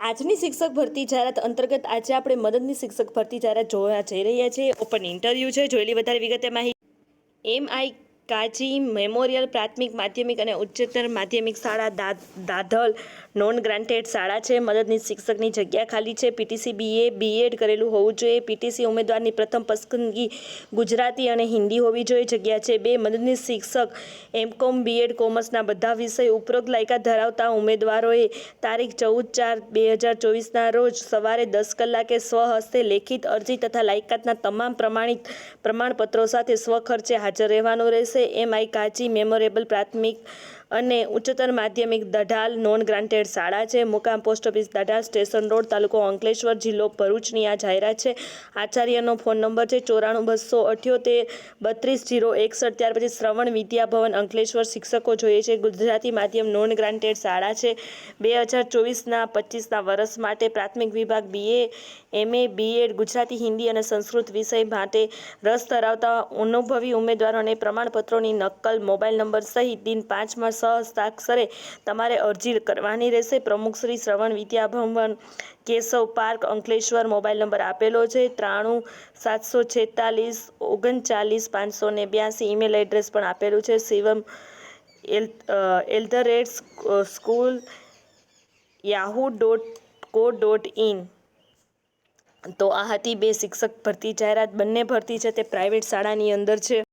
આજની શિક્ષક ભરતી જાહેરાત અંતર્ગત આજે આપણે મદદની શિક્ષક ભરતી જાહેરાત જોવા જઈ રહ્યા છીએ. ઓપન ઇન્ટરવ્યૂ છે. જોયેલી વધારે વિગતે માહિતી. એમ આઈ કાજી મેમોરિયલ, પ્રાથમિક, માધ્યમિક અને ઉચ્ચતર માધ્યમિક શાળા દાધલ નોન ગ્રાન્ટેડ શાળા છે. મદદની શિક્ષકની જગ્યા ખાલી છે. પીટીસી બીએ બીએડ કરેલું હોવું જોઈએ. પીટીસી ઉમેદવારની પ્રથમ પસંદગી ગુજરાતી અને હિન્દી હોવી જોઈએ. જગ્યા છે બે. મદદની શિક્ષક એમકોમ બીએડ કોમર્સના બધા વિષય ઉપરોક્ત લાયકાત ધરાવતા ઉમેદવારોએ તારીખ ચૌદ ચાર બે હજાર ચોવીસના રોજ સવારે દસ કલાકે સ્વહસ્તે લેખિત અરજી તથા લાયકાતના તમામ પ્રમાણિત પ્રમાણપત્રો સાથે સ્વખર્ચે હાજર રહેવાનું રહેશે. એમ આઈ કાચી મેમોરેબલ પ્રાથમિક અને ઉચ્ચતર માધ્યમિક દઢાલ નોન ગ્રાન્ટેડ શાળા છે. મુકામ post office Dadhal station road તાલુકો અંકલેશ્વર જિલ્લો ભરૂચની આ જાહેરાત છે. આચાર્યનો ફોન નંબર છે ચોરાણું બસો અઠ્યોતેર બત્રીસ જીરો એકસઠ. ત્યાર પછી શ્રવણ વિદ્યાભવન અંકલેશ્વર શિક્ષકો જોઈએ છે. ગુજરાતી માધ્યમ નોન ગ્રાન્ટેડ શાળા છે. બે હજાર ચોવીસના પચીસના વર્ષ માટે પ્રાથમિક વિભાગ BA MA BEd Gujarati, Hindi અને સંસ્કૃત વિષય માટે રસ ધરાવતા અનુભવી ઉમેદવારોને પ્રમાણપત્રોની નકલ, મોબાઈલ નંબર સહિત દિન પાંચમાં સહસ્તાક્ષરે તમારે અરજી કરવાની રહેશે. પ્રમુખ Shri Shravan Vidyabhavan Keshav park, Ankleshwar mobile number આપેલો છે. ત્રાણું, સાતસો છેતાલીસ, ઓગણચાલીસ, પાંચસો ને બ્યાસી ઈમેલ એડ્રેસ પણ આપેલું છે. Shivam L L the rate school, Yahoo dot co dot in. તો આ હતી બે શિક્ષક ભરતી જાહેરાત. બંને ભરતી છે તે પ્રાઇવેટ શાળાની અંદર છે.